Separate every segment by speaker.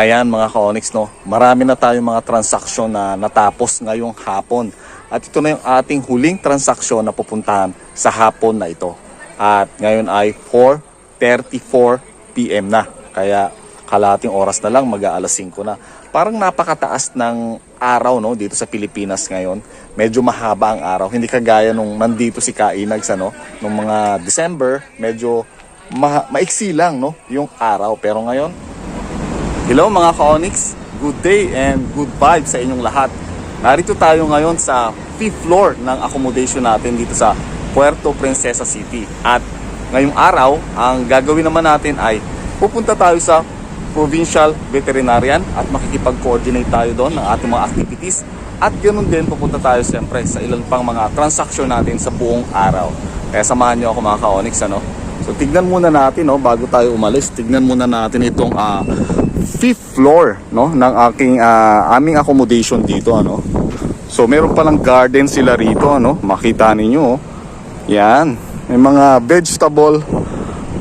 Speaker 1: Ayan mga ka-Onyx, no? marami na tayong mga transaksyon na natapos ngayong hapon. At ito na yung ating huling transaksyon na pupuntahan sa hapon na ito. At ngayon ay 4.34 p.m. na. Kaya kalating oras na lang, mag-aalas 5 na. Parang napakataas ng araw no, dito sa Pilipinas ngayon. Medyo mahaba ang araw. Hindi kagaya nung nandito si Kainags, ano, nung mga December, medyo ma- maiksi lang no, yung araw. Pero ngayon, Hello mga ka-Onyx, good day and good vibes sa inyong lahat. Narito tayo ngayon sa fifth floor ng accommodation natin dito sa Puerto Princesa City. At ngayong araw, ang gagawin naman natin ay pupunta tayo sa Provincial Veterinarian at makikipag-coordinate tayo doon ng ating mga activities. At ganoon din pupunta tayo siyempre sa ilan pang mga transaksyon natin sa buong araw. Kaya samahan niyo ako mga ka-Onyx ano. So tignan muna natin no bago tayo umalis, tignan muna natin itong ah, fifth floor no ng aking ah, aming accommodation dito ano. So meron palang garden sila rito ano, makita ninyo oh. Yan, may mga vegetable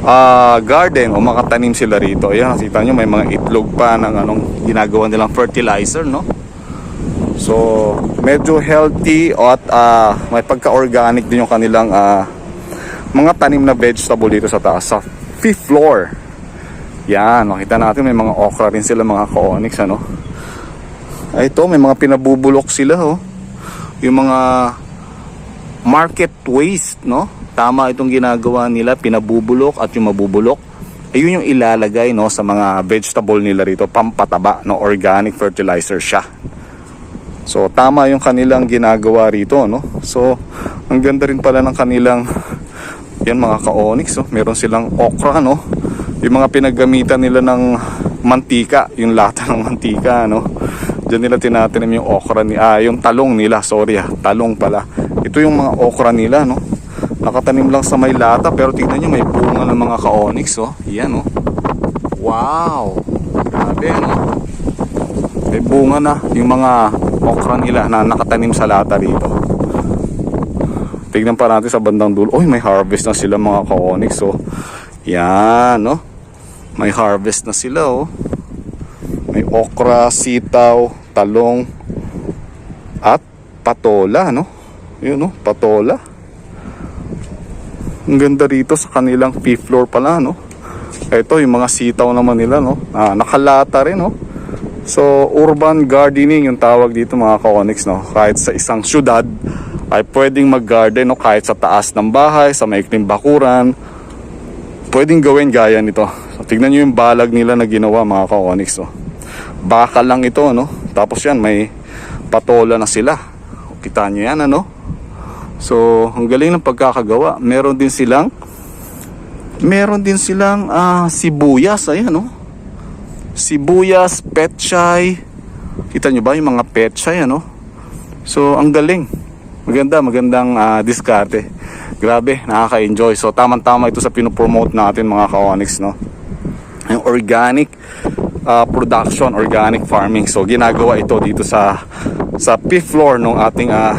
Speaker 1: ah, garden o mga tanim sila rito. Ayan, nakita nyo may mga itlog pa ng anong ginagawa nilang fertilizer no. So medyo healthy at ah, may pagka-organic din yung kanilang ah, mga tanim na vegetable dito sa taas sa fifth floor. Yan, makita natin may mga okra rin sila mga ka-onyx ano. Ay ito, may mga pinabubulok sila oh. Yung mga market waste, no? Tama itong ginagawa nila, pinabubulok at yung mabubulok. Ayun yung ilalagay no sa mga vegetable nila rito, pampataba, no organic fertilizer siya. So tama yung kanilang ginagawa rito, no? So ang ganda rin pala ng kanilang yan mga ka-onyx, no? Meron silang okra, no? Yung mga pinaggamitan nila ng mantika, yung lata ng mantika, no? Diyan nila tinatanim yung okra ni ah, yung talong nila, sorry ah, talong pala. Ito yung mga okra nila, no? Nakatanim lang sa may lata pero tingnan nyo may bunga ng mga ka-onyx, oh. Yan, oh. Wow! Grabe, no? May bunga na yung mga okra nila na nakatanim sa lata dito. Tignan pa natin sa bandang dulo. Uy, may harvest na sila mga ka-onyx, oh. Yan, no? May harvest na sila, oh. May okra, sitaw, talong, at patola, no? Yun, no? Patola. Ang ganda rito sa kanilang fifth floor pala, no? Ito, yung mga sitaw naman nila, no? Ah, nakalata rin, no? So, urban gardening yung tawag dito mga ka-onyx, no? Kahit sa isang syudad, ay pwedeng mag-garden, no? Kahit sa taas ng bahay, sa maikling bakuran, pwedeng gawin gaya nito. Tignan nyo yung balag nila na ginawa mga ka-onyx, no? Baka lang ito, no? Tapos yan, may patola na sila. Kita nyo yan, ano? So, ang galing ng pagkakagawa. Meron din silang meron din silang ah, sibuyas, ayan, no? Sibuyas, petchay. Kita nyo ba yung mga petchay, ano? So, ang galing. Maganda, magandang ah, diskarte. Grabe, nakaka-enjoy. So, tamang-tama ito sa pinopromote natin mga ka-onyx, no? Organic ah, production, organic farming. So, ginagawa ito dito sa sa fifth floor ng ating ah,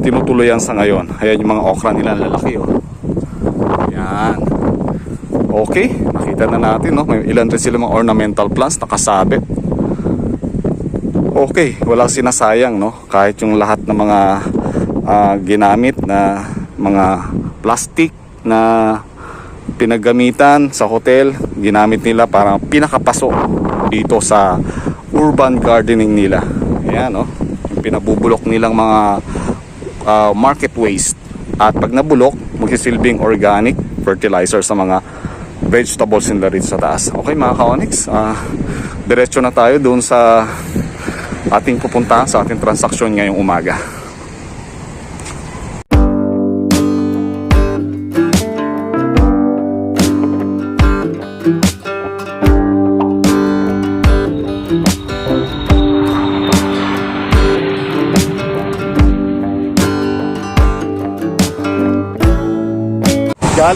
Speaker 1: tinutuluyan sa ngayon. Ayan yung mga okra nila lalaki, oh. Yan. Okay, nakita na natin, no? May ilan rin sila mga ornamental plants nakasabit. Okay, walang sinasayang, no? Kahit yung lahat ng mga ah, ginamit na mga plastic na pinagamitan sa hotel, ginamit nila para pinakapaso dito sa urban gardening nila. Ayan, no? Yung pinabubulok nilang mga ah, market waste. At pag nabulok, magsisilbing organic fertilizer sa mga vegetables nila rito sa taas. Okay mga ka-onyx, ah, diretso na tayo doon sa ating pupuntahan sa ating transaksyon ngayong umaga.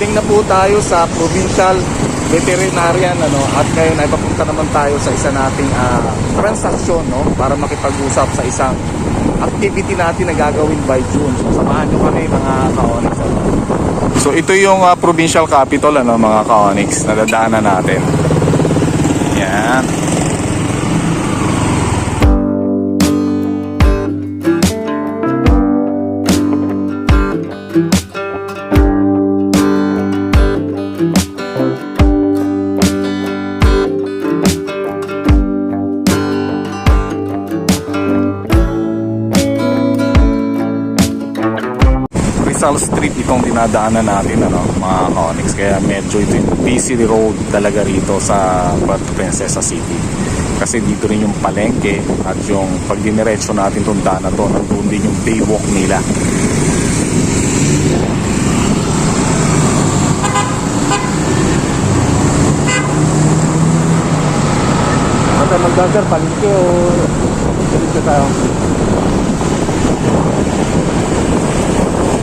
Speaker 1: Galing na po tayo sa provincial veterinarian ano at ngayon ay papunta naman tayo sa isa nating ah, transaksyon no para makipag-usap sa isang activity natin na gagawin by June. So samahan nyo kami mga ka-onyx. Ano? So ito yung ah, provincial capital ano mga ka-onyx na dadaanan natin. Yan. Dinadaanan natin ano, mga Onyx. Kaya medyo ito yung busy road talaga rito sa Puerto Princesa City. Kasi dito rin yung palengke at yung pag diniretso natin itong daan na to, nandun din yung baywalk nila.
Speaker 2: Basta magdadar, palengke o dito tayo.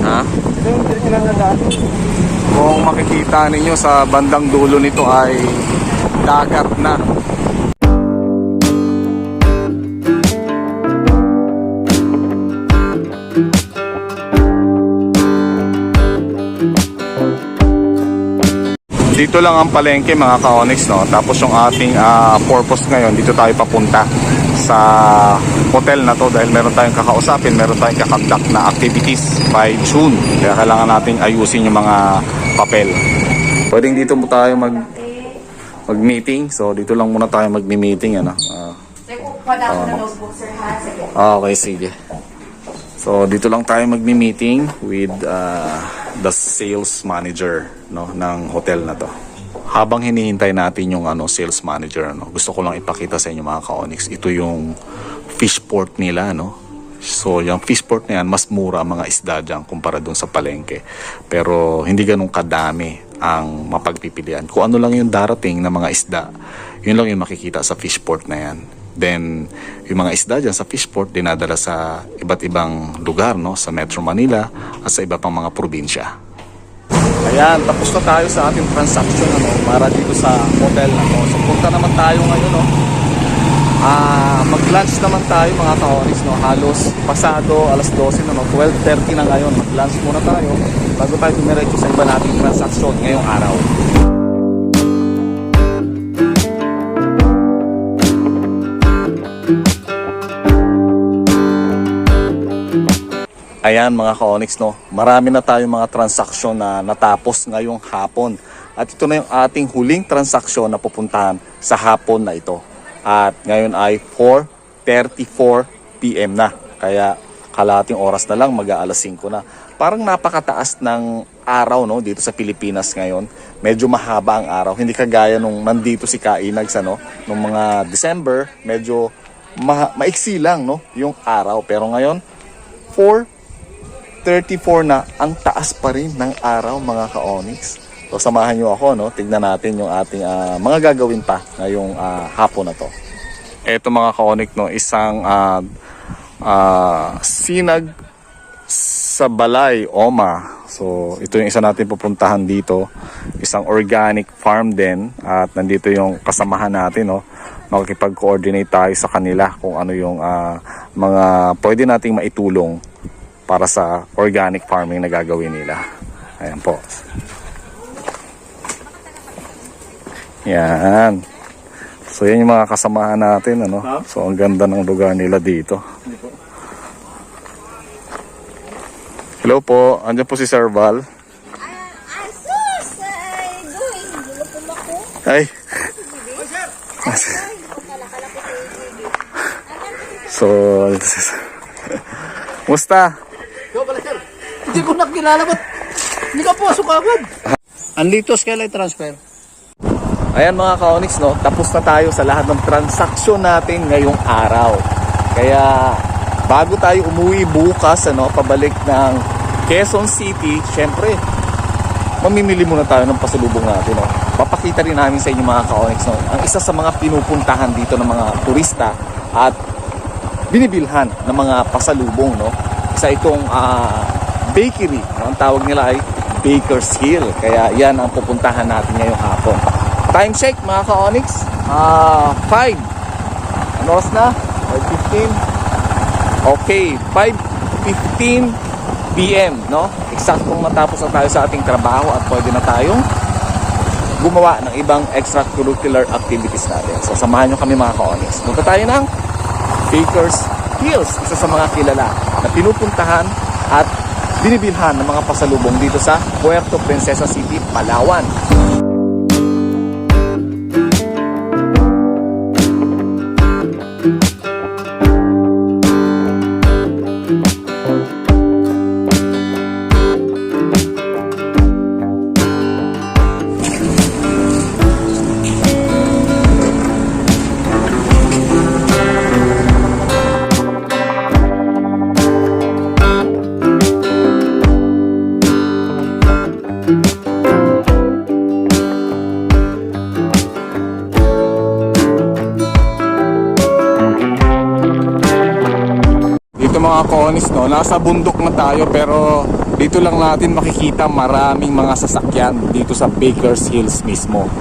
Speaker 1: Ha?
Speaker 2: Ito daan.
Speaker 1: Kung makikita ninyo sa bandang dulo nito ay dagat na. Dito lang ang palengke mga ka-onyx no. Tapos yung ating ah, purpose ngayon, dito tayo papunta sa hotel na to dahil meron tayong kakausapin, meron tayong kakandak na activities by June. Kaya kailangan nating ayusin yung mga papel. Pwedeng dito mo tayo mag mag-meeting. So dito lang muna tayo mag-meeting ano.
Speaker 3: Ha? Sige.
Speaker 1: okay, sige. So dito lang tayo magmi-meeting with uh, the sales manager no ng hotel na to. Habang hinihintay natin yung ano sales manager no, gusto ko lang ipakita sa inyo mga ka-Onyx, ito yung fish port nila no. So yung fish port na yan, mas mura ang mga isda dyan kumpara dun sa palengke. Pero hindi ganun kadami ang mapagpipilian. Kung ano lang yung darating na mga isda, yun lang yung makikita sa fish port na yan. Then, yung mga isda dyan sa fishport, dinadala sa iba't ibang lugar, no? Sa Metro Manila at sa iba pang mga probinsya. Ayan, tapos na tayo sa ating transaction, ano, para dito sa hotel na to. So, punta naman tayo ngayon, no? Ah, mag-lunch naman tayo mga ka-Onyx, no? Halos pasado alas 12 na, no? 12.30 na ngayon. Mag-lunch muna tayo bago tayo dumiretso sa iba nating transaction ngayong araw. Ayan mga ka-Onyx, no? marami na tayong mga transaksyon na natapos ngayong hapon. At ito na yung ating huling transaksyon na pupuntahan sa hapon na ito. At ngayon ay 4.34 p.m. na. Kaya kalating oras na lang, mag-aalas 5 na. Parang napakataas ng araw no, dito sa Pilipinas ngayon. Medyo mahaba ang araw. Hindi kagaya nung nandito si Kainags, ano, nung mga December, medyo ma- maiksi lang no, yung araw. Pero ngayon, 4 34 na ang taas pa rin ng araw mga ka-Onyx. So samahan nyo ako, no? tignan natin yung ating ah, mga gagawin pa ngayong ah, hapon na to. Ito mga ka-Onyx, no? isang ah, ah, sinag sa Balay, Oma. So ito yung isa natin pupuntahan dito. Isang organic farm din at nandito yung kasamahan natin. No? Makikipag-coordinate tayo sa kanila kung ano yung ah, mga pwede nating maitulong para sa organic farming na gagawin nila. Ayan po. Yan. So yan yung mga kasamahan natin ano. So ang ganda ng lugar nila dito. Hello po, andyan po si Sir Val.
Speaker 3: Ay, po
Speaker 1: so. Musta?
Speaker 2: Ikaw pala sir. Hindi ko nakilala ba't hindi ka pumasok agad? Andito Skylight Transfer.
Speaker 1: Ayan mga ka-Onyx, no? tapos na tayo sa lahat ng transaksyon natin ngayong araw. Kaya bago tayo umuwi bukas, ano, pabalik ng Quezon City, syempre, mamimili muna tayo ng pasalubong natin. No? Papakita rin namin sa inyo mga ka-Onyx, no? ang isa sa mga pinupuntahan dito ng mga turista at binibilhan ng mga pasalubong. No? Isa itong ah, bakery. No? Ang tawag nila ay Baker's Hill. Kaya yan ang pupuntahan natin ngayong hapon. Time check mga ka-Onyx. Ah, 5. Ano oras na? 5.15. Okay, 5.15 PM, no? Eksaktong matapos na tayo sa ating trabaho at pwede na tayong gumawa ng ibang extracurricular activities natin. So, samahan nyo kami mga ka-Onyx. Punta tayo ng Baker's Hills, isa sa mga kilala na pinupuntahan at binibilhan ng mga pasalubong dito sa Puerto Princesa City, Palawan. Nasa bundok na tayo pero dito lang natin makikita maraming mga sasakyan dito sa Baker's Hills mismo.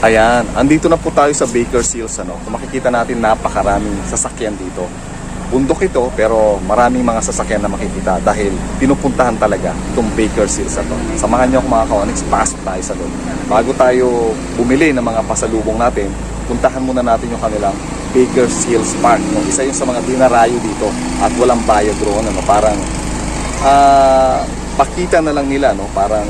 Speaker 1: Ayan, andito na po tayo sa Baker's Hills. Ano? Makikita natin napakaraming sasakyan dito. Bundok ito pero maraming mga sasakyan na makikita dahil pinupuntahan talaga itong Baker's Hills na to. Samahan niyo ako mga kaonix, pasok tayo sa doon. Bago tayo bumili ng mga pasalubong natin, puntahan muna natin yung kanilang Baker's Hills Park. No? Isa yun sa mga dinarayo dito at walang bayad roon. Ano? Parang ah pakita na lang nila no parang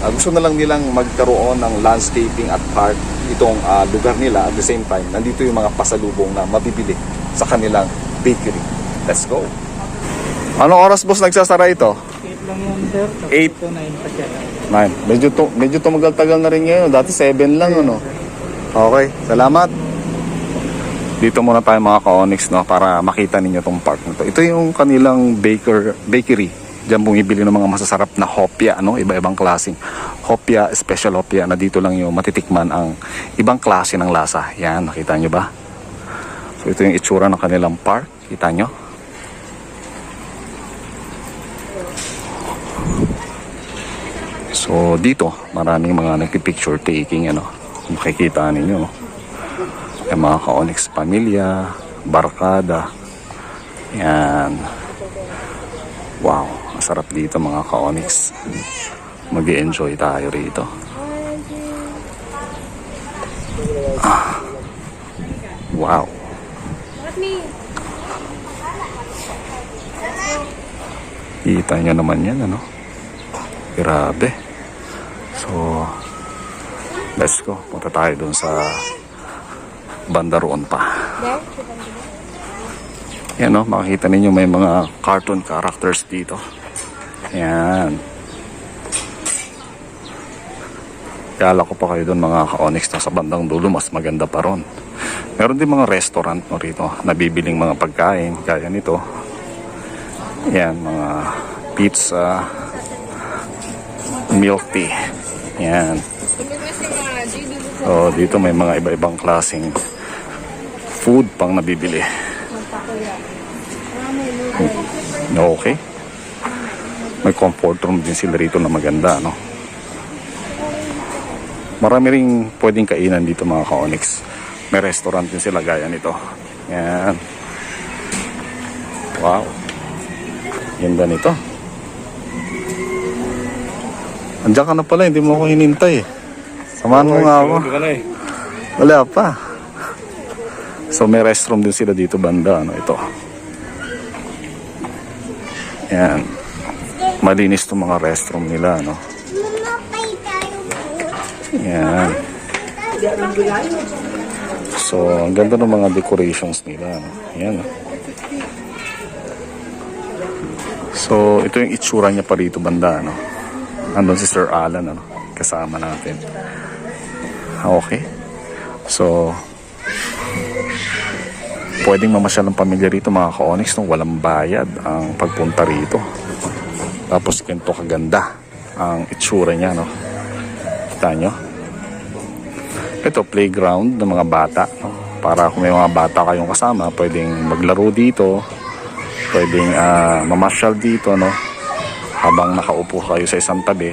Speaker 1: Ah, gusto na lang nilang magkaroon ng landscaping at park itong ah, lugar nila at the same time nandito yung mga pasalubong na mabibili sa kanilang bakery. Let's go! Anong oras boss nagsasara ito?
Speaker 2: 8 lang yan, sir. Tapos
Speaker 1: Eight.
Speaker 2: ito, 9 pa siya.
Speaker 1: 9. Medyo, to, medyo tumagal-tagal na rin ngayon. Dati 7 lang ano. Okay, salamat. Dito muna tayo mga ka-onyx no, para makita ninyo tong park na to. Ito yung kanilang baker, bakery. Diyan bumibili ng mga masasarap na hopya, ano? iba-ibang klaseng hopya, special hopya na dito lang yung matitikman ang ibang klase ng lasa. Yan, nakita nyo ba? So ito yung itsura ng kanilang park. Kita nyo? So dito, maraming mga nagpipicture taking ano. Makikita ninyo. Yung mga ka-onyx pamilya, barkada. Yan. Wow, masarap dito mga ka-onyx. mag enjoy tayo rito. Wow. Kita nyo naman yan, ano? Grabe. So, let's go. Punta tayo dun sa banda roon pa. Yan no, makikita ninyo may mga cartoon characters dito. Yan. Kala ko pa kayo doon mga ka-onyx na sa bandang dulo, mas maganda pa ron. Meron din mga restaurant no rito, nabibiling mga pagkain, gaya nito. Yan, mga pizza, milk tea. Yan. So, dito may mga iba-ibang klaseng food pang nabibili. Okay. May comfort room din sila rito na maganda, no? Marami ring pwedeng kainan dito mga ka-onyx. May restaurant din sila gaya nito. Yan. Wow. Ganda nito. Andiyan ka na pala, hindi mo ako hinintay. eh. Samahan mo nga ako. Wala pa. So may restroom din sila dito banda, ano ito. Yan. Malinis tong mga restroom nila, no.
Speaker 3: Mamapay tayo po.
Speaker 1: Yan. So, ang ganda ng mga decorations nila. No? Yan. no? So, ito yung itsura niya pa rito banda, no? Nandun si Sir Alan, ano? Kasama natin. Okay. So, pwedeng mamasyal ng pamilya rito mga ka-onyx nung walang bayad ang pagpunta rito. Tapos ganito kaganda ang itsura niya, no? Kita nyo? Ito, playground ng mga bata. Para kung may mga bata kayong kasama, pwedeng maglaro dito. Pwedeng ah, mamasyal dito, no? Habang nakaupo kayo sa isang tabi.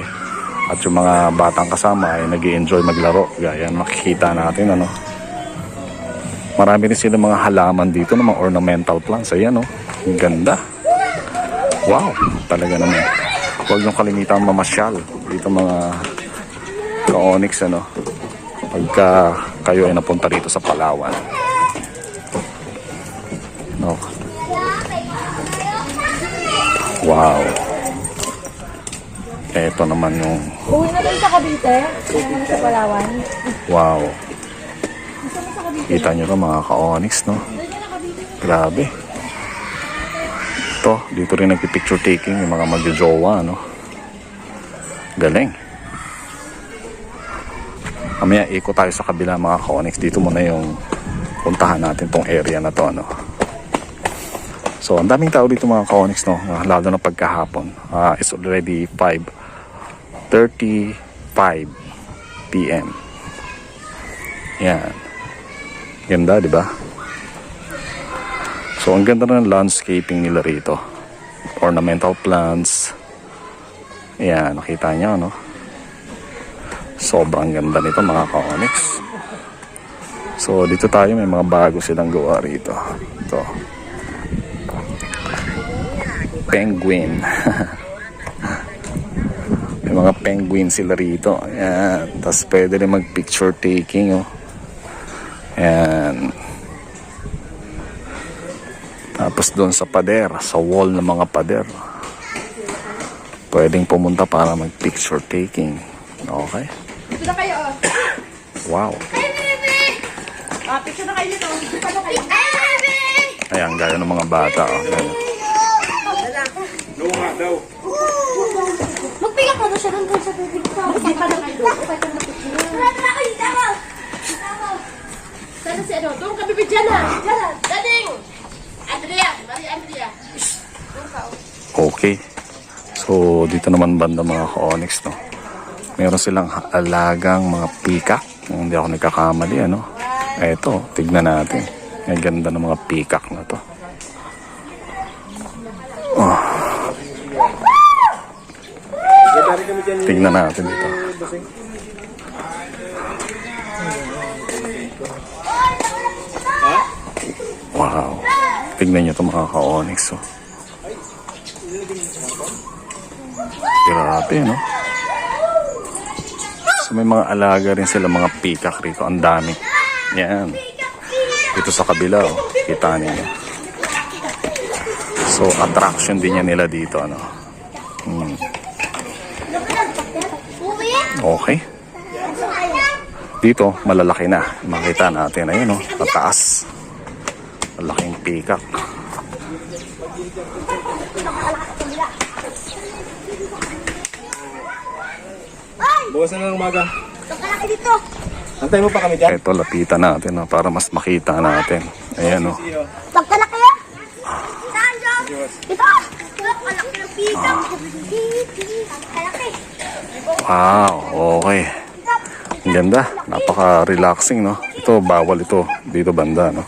Speaker 1: At yung mga batang kasama ay nag enjoy maglaro. Gaya makikita natin, ano? Marami rin sila mga halaman dito, no? mga ornamental plants. Ayan, no? Ang ganda. Wow, talaga naman. Huwag niyong kalimitan mamasyal. Dito mga ka-onyx, ano? Pagka kayo ay napunta rito sa Palawan. No. Wow. Ito naman yung
Speaker 3: Uwi na din sa Cavite. Uwi na sa Palawan.
Speaker 1: wow. Kita nyo to mga ka-onyx, no? Grabe. Ito, dito rin nagpipicture taking yung mga magjojowa, no? Galing. Mamaya ikot tayo sa kabila mga ka-onyx. Dito muna yung puntahan natin tong area na to, no? So, ang daming tao dito mga ka-onyx, no? Lalo na pagkahapon. Ah, it's already 5 8.35 p.m. Yan. Ganda, di ba? So, ang ganda ng landscaping nila rito. Ornamental plants. Yan, nakita nyo, no? Sobrang ganda nito, mga ka-onyx. So, dito tayo, may mga bago silang gawa rito. Ito. Penguin. may mga penguin sila rito. Ayan. Tapos pwede rin mag-picture taking, oh. Ayan. Tapos doon sa pader, sa wall ng mga pader. Pwedeng pumunta para mag-picture taking. Okay?
Speaker 3: Na kayo, oh.
Speaker 1: Wow.
Speaker 3: Ay, bebe! Ah, picture na kayo dito. Dito na kayo. Ay, bebe!
Speaker 1: Ayan, gaya ng mga bata. Oh. Ayan.
Speaker 3: Magpiga ka na siya doon sa tubig ko. Hindi pa na kayo. Okay ka na picture. Kayo. Tama. Tama. Sana si ano? Doon ka, na. Na. Dating! Andrea. Maria Andrea. Doon ka, oh.
Speaker 1: Okay. So, dito naman banda mga ka-onyx, no? Meron silang alagang mga peacock. Hindi ako nagkakamali, ano? Eto, tignan natin. Ang ganda ng mga peacock na to. Oh. Tignan natin dito. Wow. Tignan nyo ito mga ka-onyx, oh. Grabe, no? So may mga alaga rin sila mga peacock rito. Ang dami. Yan. Dito sa kabila, oh. Kita ninyo. So, attraction din yan nila dito, ano? Hmm. Okay. Dito, malalaki na. Makita natin. Ayun, oh. Mataas. Malaking peacock.
Speaker 4: Bukas na ng umaga.
Speaker 3: Doon ka na kayo dito.
Speaker 4: Antay mo pa kami dyan.
Speaker 1: Ito, lapitan natin, oh, para mas makita natin. Ayan, oh.
Speaker 3: Doon ka na kayo. Saan dyan? Dito. Doon ka na kayo. Pika. Kalaki.
Speaker 1: Wow, okay. Ang ganda. Napaka-relaxing, no? Ito, bawal ito. Dito banda, no?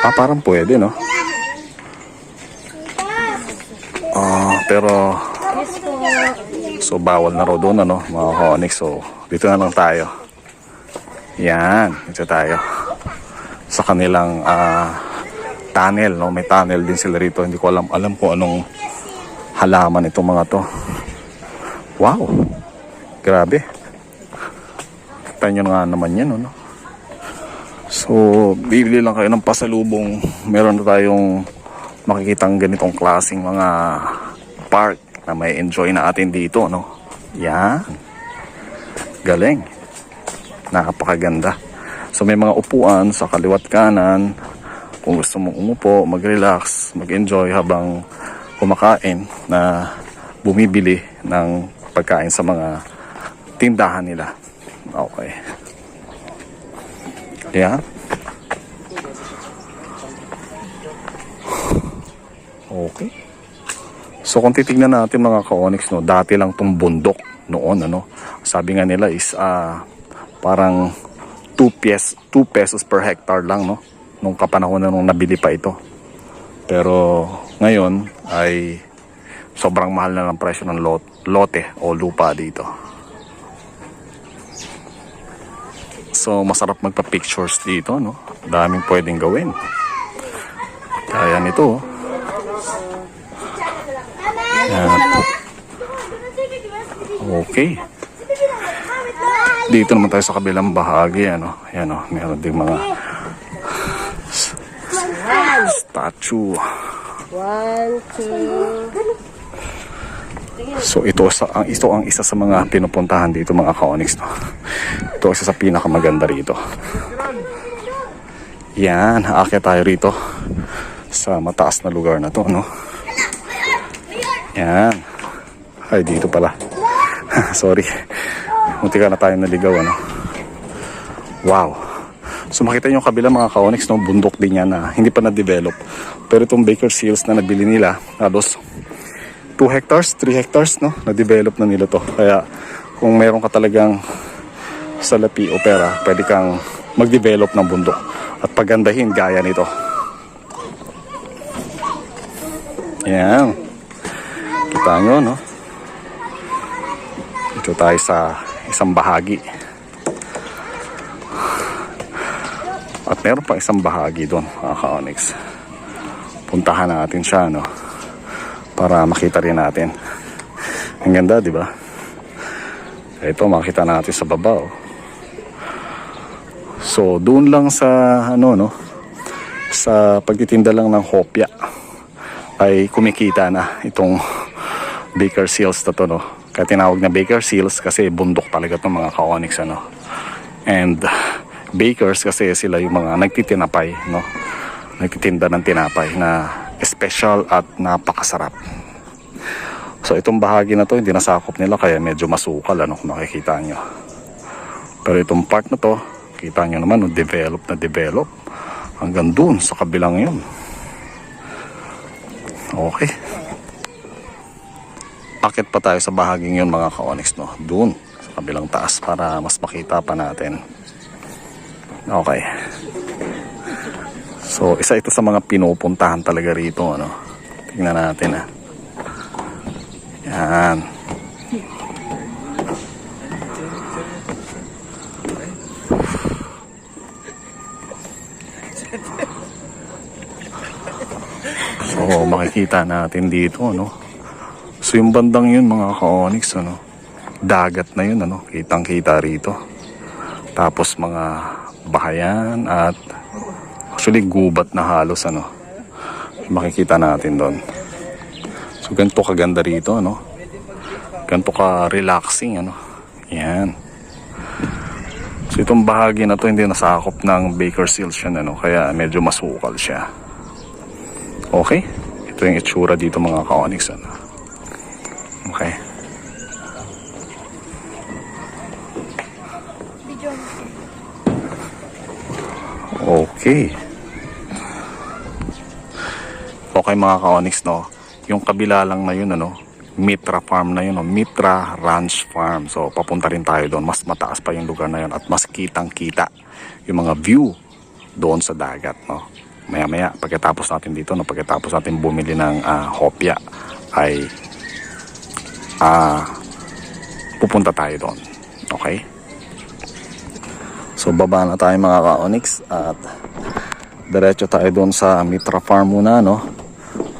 Speaker 1: Ah, parang pwede, no? Ah, pero... So, bawal na raw doon, ano? Mga Onyx. So, dito na lang tayo. Yan. Dito tayo. Sa kanilang ah, tunnel, no? May tunnel din sila rito. Hindi ko alam, alam kung anong halaman itong mga to. Wow. Grabe. Kita nyo nga naman yan, no? So, bibili lang kayo ng pasalubong. Meron na tayong makikitang ganitong klaseng mga park na may enjoy na atin dito, no? Yan. Galing. Napakaganda. So, may mga upuan sa kaliwat kanan. Kung gusto mong umupo, mag-relax, mag-enjoy habang kumakain na bumibili ng pagkain sa mga tindahan nila. Okay. Yeah. Okay. So kung titignan natin mga ka-onyx, no, dati lang tong bundok noon, ano, sabi nga nila is ah, parang 2 pesos, 2 pesos per hectare lang, no, nung kapanahon na nung nabili pa ito. Pero ngayon ay sobrang mahal na ng presyo ng lot, lote o lupa dito. So masarap magpa-pictures dito, no? Daming pwedeng gawin. Kaya nito, oh. Yan. Okay. Dito naman tayo sa kabilang bahagi, ano. Yan, oh. Meron din mga statue.
Speaker 3: One, two.
Speaker 1: So ito sa ang ito ang isa sa mga pinupuntahan dito mga ka-onyx no. Ito isa sa pinakamaganda rito. Yan, aakyat tayo rito sa mataas na lugar na to, no. Yan. Ay, dito pala. Sorry. Munti ka na tayo naligaw, ano. Wow. So makita nyo kabila mga ka-onyx, no, bundok din yan na hindi pa na-develop. Pero itong Baker Seals na nabili nila, halos 2 hectares, 3 hectares, no? Na-develop na nila to. Kaya kung meron ka talagang salapi o pera, pwede kang mag-develop ng bundok at pagandahin gaya nito. Yan. Kita nyo, no? Dito tayo sa isang bahagi. At meron pa isang bahagi doon, mga ka-onyx. Puntahan natin siya, no? Para makita rin natin. Ang ganda, di ba? Ito, makita natin sa baba, oh. So, doon lang sa, ano, no? Sa pagtitinda lang ng hopya ay kumikita na itong Baker Seals na to, no? Kaya tinawag na Baker Seals kasi bundok talaga itong mga ka-onyx, ano? And bakers kasi sila yung mga nagtitinapay, no? Nagtitinda ng tinapay na special at napakasarap. So itong bahagi na to hindi nasakop nila kaya medyo masukal ano kung makikita nyo. Pero itong part na to, kita nyo naman, no, develop na develop hanggang dun sa kabilang yun. Okay. Akit pa tayo sa bahaging yun mga ka-onyx, no? Dun, sa kabilang taas para mas makita pa natin. Okay. So, isa ito sa mga pinupuntahan talaga rito, ano? Tingnan natin, ah. Yan. So, makikita natin dito, ano? So, yung bandang yun, mga ka-onyx, ano? Dagat na yun, ano? Kitang-kita rito. Tapos, mga bahayan at actually gubat na halos, ano? Makikita natin doon. So, ganito kaganda rito, ano? Ganito ka relaxing, ano? Yan. So, itong bahagi na to hindi nasakop ng Baker Seals yan, ano? Kaya medyo masukal siya. Okay? Ito yung itsura dito mga ka-onyx, ano? Okay. Okay. Okay mga ka-onyx, no? Yung kabila lang na yun, ano? Mitra Farm na yun, no? Mitra Ranch Farm. So, papunta rin tayo doon. Mas mataas pa yung lugar na yun at mas kitang-kita yung mga view doon sa dagat, no? Maya-maya, pagkatapos natin dito, no? Pagkatapos natin bumili ng ah, hopya, ay ah pupunta tayo doon. Okay? So baba na tayo mga ka-onyx at diretso tayo doon sa Mitra Farm muna no.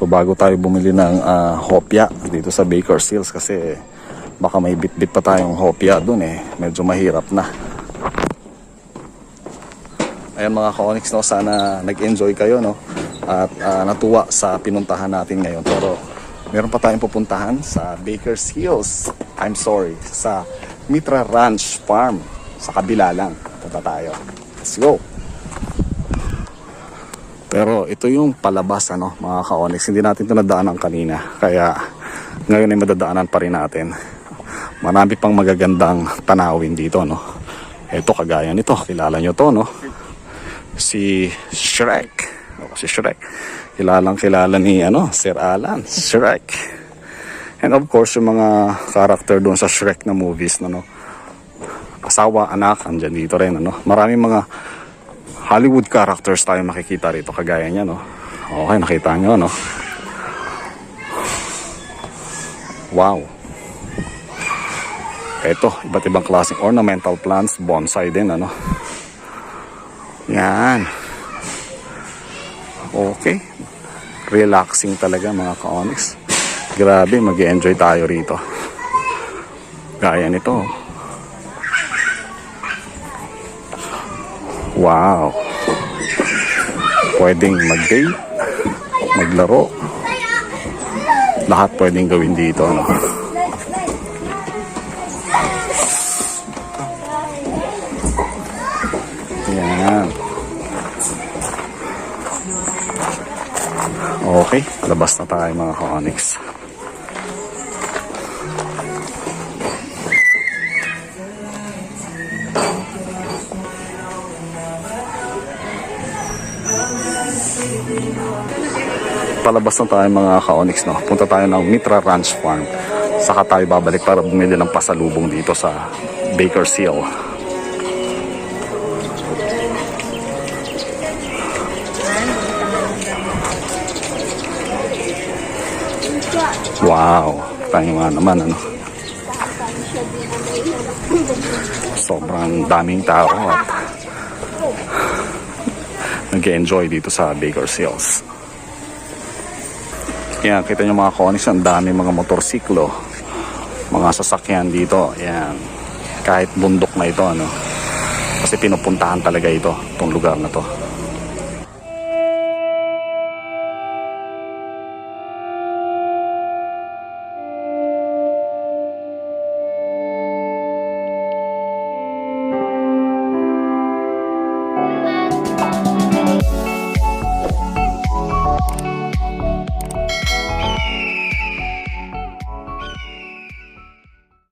Speaker 1: So bago tayo bumili ng ah, hopya dito sa Baker Seals kasi baka may bit-bit pa tayong hopya doon eh. Medyo mahirap na. Ayan mga ka-onyx no, sana nag-enjoy kayo no at ah, natuwa sa pinuntahan natin ngayon. Pero meron pa tayong pupuntahan sa Baker's Hills. I'm sorry, sa Mitra Ranch Farm. Sa kabila lang. Punta tayo. Let's go. Pero ito yung palabas ano, mga ka-onyx. Hindi natin ito nadaanan kanina. Kaya ngayon ay madadaanan pa rin natin. Marami pang magagandang tanawin dito. No? Ito kagaya nito. Kilala nyo to no? Si Shrek. O, si Shrek. Kilalang kilala ni ano, Sir Alan. Shrek. And of course, yung mga character doon sa Shrek na movies, no, no? asawa, anak, andyan dito rin, ano? Maraming mga Hollywood characters tayo makikita rito, kagaya niya, no? Okay, nakita nyo, no? Wow. Ito, iba't ibang klaseng ornamental plants, bonsai din, ano? Yan. Okay. Relaxing talaga mga ka-onyx. Grabe, mag enjoy tayo rito. Gaya nito. Wow. Pwedeng mag-date, maglaro. Lahat pwedeng gawin dito. No? Yan. Okay, labas na tayo mga ka-onyx. Palabas na tayo mga ka-onyx, no? Punta tayo ng Mitra Ranch Farm. Saka tayo babalik para bumili ng pasalubong dito sa Baker's Hill. Wow, tayo nga naman ano. Sobrang daming tao at nag-enjoy dito sa Baker's Hills. Yan, kita nyo mga konis, ang dami mga motorsiklo, mga sasakyan dito. Yan, kahit bundok na ito, ano. Kasi pinupuntahan talaga ito, itong lugar na to.